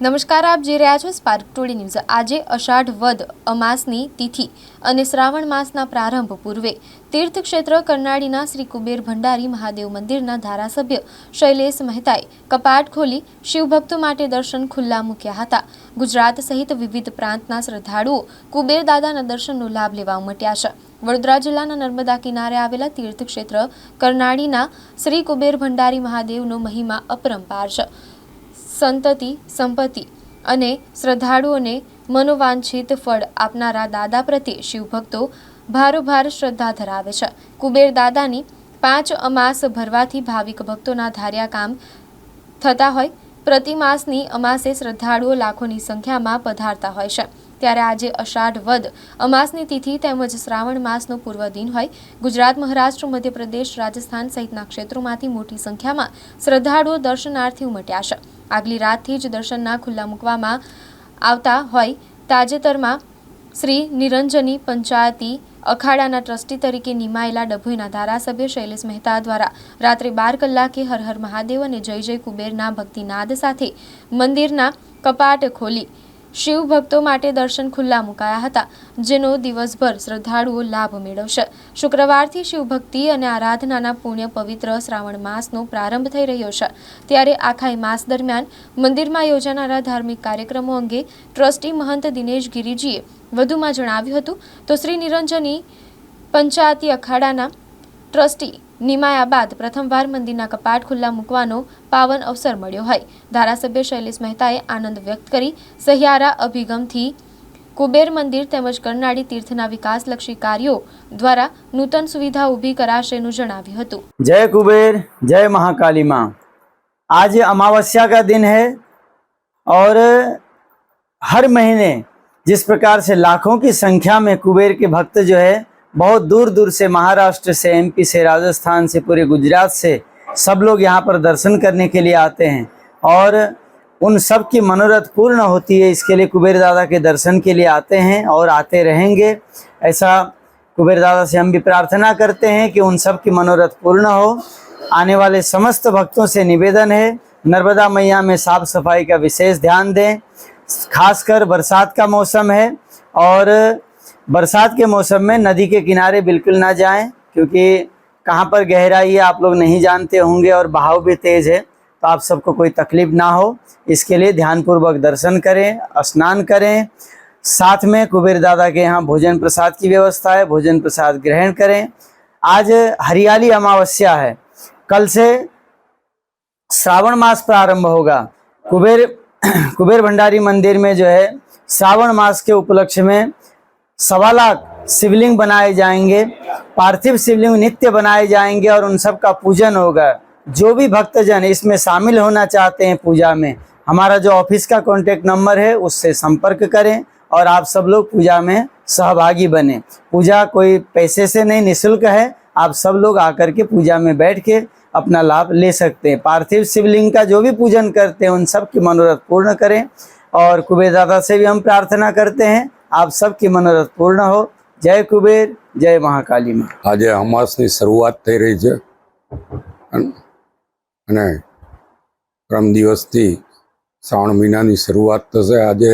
નમસ્કાર, આપ જે રહ્યા છો સ્પાર્ક ટુડે ન્યૂઝ. આજે અષાઢ વદ અમાસની તિથિ અને શ્રાવણ માસના પ્રારંભ પૂર્વે તીર્થક્ષેત્ર કરનાળીના શ્રી કુબેર ભંડારી મહાદેવ મંદિરના ધારાસભ્ય શૈલેષ મહેતાએ કપાટ ખોલી શિવભક્તો માટે દર્શન ખુલ્લા મૂક્યા હતા. ગુજરાત સહિત વિવિધ પ્રાંતના શ્રદ્ધાળુઓ કુબેર દાદાના દર્શનનો લાભ લેવા ઉમટ્યા છે. વડોદરા જિલ્લાના નર્મદા કિનારે આવેલા તીર્થક્ષેત્ર કરનાળીના શ્રી કુબેર ભંડારી મહાદેવનો મહિમા અપરંપાર છે. સંતતિ, સંપત્તિ અને શ્રદ્ધાળુઓને મનોવાંછિત ફળ આપનારા દાદા પ્રત્યે શિવભક્તો ભારોભાર શ્રદ્ધા ધરાવે છે. કુબેર દાદાની પાંચ અમાસ ભરવાથી ભાવિક ભક્તોના ધાર્યા કામ થતા હોય. પ્રતિમાસની અમાસે શ્રદ્ધાળુઓ લાખોની સંખ્યામાં પધારતા હોય છે. ત્યારે આજે અષાઢ વદ અમાસની તિથિ તેમજ શ્રાવણ માસનો પૂર્વ દિન હોય. ગુજરાત, મહારાષ્ટ્ર, મધ્યપ્રદેશ, રાજસ્થાન સહિતના ક્ષેત્રોમાંથી મોટી સંખ્યામાં શ્રદ્ધાળુઓ દર્શનાર્થી ઉમટ્યા છે. આગલી રાતથી જ દર્શનના ખુલ્લા મૂકવામાં આવતા હોય. તાજેતરમાં શ્રી નિરંજની પંચાયતી અખાડાના ટ્રસ્ટી તરીકે નિમાયેલા ડભોઈના ધારાસભ્ય શૈલેષ મહેતા દ્વારા રાત્રે બાર કલાકે હર હર મહાદેવ અને જય જય કુબેરના ભક્તિનાદ સાથે મંદિરના કપાટ ખોલી શિવ ભક્તો માટે દર્શન ખુલ્લા મુકાયા હતા, જેનો દિવસભર શ્રદ્ધાળુઓ લાભ મેળવશે. શુક્રવારથી શિવભક્તિ અને આરાધનાના પુણ્ય પવિત્ર શ્રાવણ માસનો પ્રારંભ થઈ રહ્યો છે. ત્યારે આખાઈ માસ દરમિયાન મંદિરમાં યોજાનારા ધાર્મિક કાર્યક્રમો અંગે ટ્રસ્ટી મહંત દિનેશ ગિરિજીએ વધુમાં જણાવ્યું હતું. તો શ્રી નિરંજની પંચાયતી અખાડાના ટ્રસ્ટી નિમાયા બાદ પ્રથમવાર મંદિરના કપાટ ખુલ્લા મૂકવાનો પાવન અવસર મળ્યો હોય ધારાસભ્ય શૈલેષ મહેતાએ આનંદ વ્યક્ત કરી સહિયારા અભિગમથી કુબેર મંદિર તેમજ કરનાળી તીર્થના વિકાસલક્ષી કાર્યો દ્વારા નૂતન સુવિધા ઊભી કરાશેનું જણાવ્યું હતું जय कुबेर जय महाकाली माँ आज अमावस्या का दिन है और हर महीने जिस प्रकार से लाखों की संख्या में कुबेर के भक्त जो है बहुत दूर दूर से, महाराष्ट्र से एमपी से, राजस्थान से, पूरे गुजरात से सब लोग यहाँ पर दर्शन करने के लिए आते हैं। और उन सब की मनोरथ पूर्ण होती है, इसके लिए कुबेर दादा के दर्शन के लिए आते हैं और आते रहेंगे। ऐसा कुबेर दादा से हम भी प्रार्थना करते हैं कि उन सब की मनोरथ पूर्ण हो। आने वाले समस्त भक्तों से निवेदन है, नर्मदा मैया में साफ़ सफ़ाई का विशेष ध्यान दें। खासकर बरसात का मौसम है और बरसात के मौसम में नदी के किनारे बिल्कुल ना जाएँ, क्योंकि कहाँ पर गहराई है, आप लोग नहीं जानते होंगे और बहाव भी तेज़ है तो आप सबको कोई तकलीफ़ ना हो। इसके लिए ध्यानपूर्वक दर्शन करें, स्नान करें। साथ में कुबेर दादा के यहाँ भोजन प्रसाद की व्यवस्था है, भोजन प्रसाद ग्रहण करें। आज हरियाली अमावस्या है, कल से श्रावण मास प्रारंभ होगा। कुबेर कुबेर भंडारी मंदिर में जो है, श्रावण मास के उपलक्ष्य में सवा लाख शिवलिंग बनाए जाएँगे, पार्थिव शिवलिंग नित्य बनाए जाएँगे और उन सब का पूजन होगा। जो भी भक्तजन इसमें शामिल होना चाहते हैं पूजा में, हमारा जो ऑफ़िस का कॉन्टेक्ट नंबर है, उससे संपर्क करें और आप सब लोग पूजा में सहभागी बने। पूजा कोई पैसे से नहीं, निशुल्क है। आप सब लोग आकर के पूजा में बैठ के अपना लाभ ले सकते हैं। पार्थिव शिवलिंग का जो भी पूजन करते हैं, उन सब की मनोरथ पूर्ण करें और कुबेर दादा से भी हम प्रार्थना करते हैं। આપ સબકી મનોરથ પૂર્ણ હો જય કુબેર જય મહાકાલી માં આજે અમાસની શરૂઆત થઈ રહી છે અને ત્રણ દિવસથી શ્રાવણ મહિનાની શરૂઆત થશે. આજે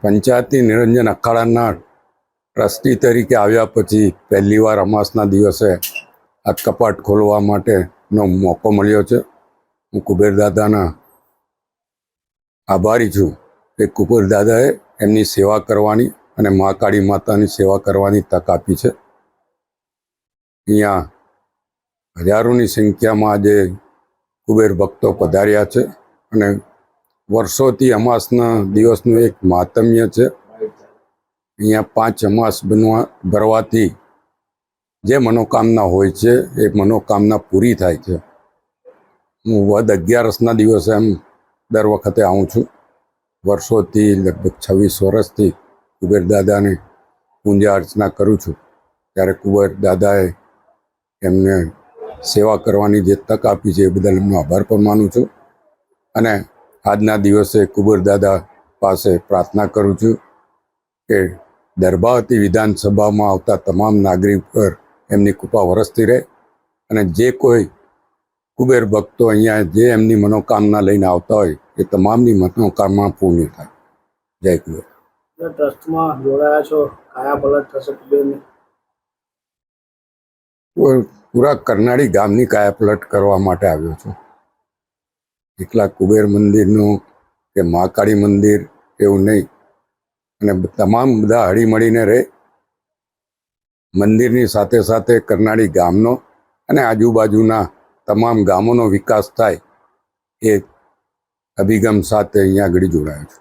પંચાયતી નિરંજન અખાડાના ટ્રસ્ટી તરીકે આવ્યા પછી પહેલીવાર અમાસના દિવસે આ કપાટ ખોલવા માટેનો મોકો મળ્યો છે. હું કુબેર દાદાના આભારી છું. કે કુપર દાદાએ એમની સેવા કરવાની અને મા કાળી માતાની સેવા કરવાની તક આપી છે. અહીંયા હજારોની સંખ્યામાં આજે કુબેર ભક્તો પધાર્યા છે અને વર્ષોથી અમાસના દિવસનું એક માતમ્ય છે. અહીંયા પાંચ અમાસ બનવા ભરવાથી જે મનોકામના હોય છે એ મનોકામના પૂરી થાય છે. હું વદ અગિયારસના દિવસે એમ દર વખતે આવું છું. વર્ષોથી, લગભગ છવ્વીસ વર્ષથી કુબેર દાદાને પૂજા અર્ચના કરું છું. ત્યારે કુબેર દાદાએ એમને સેવા કરવાની જે તક આપી છે એ બદલ એમનો આભાર પણ માનું છું. અને આજના દિવસે કુબેર દાદા પાસે પ્રાર્થના કરું છું કે દરબાવતી વિધાનસભામાં આવતા તમામ નાગરિક પર એમની કૃપા વરસતી રહે અને જે કોઈ કુબેર ભક્તો અહીંયા જે એમની મનોકામના લઈને આવતા હોય એ તમામની મનોકામના પૂર્ણ થાય. જય કુબેર ટ્રસ્ટમાં જોડાયા છો કયા પલટ થશે કુબેરની પૂરા કરનાળી ગામની કાયાપલટ કરવા માટે આવ્યો છું. એકલા કુબેર મંદિરનું કે મહાકાળી મંદિર એવું નહીં. અને તમામ બધા હળી મળીને રહે. મંદિરની સાથે સાથે કરનાળી ગામનો અને આજુબાજુના તમામ ગામોનો વિકાસ થાય એ અભિગમ સાથે અહીંયા આગળ જોડાયો છું.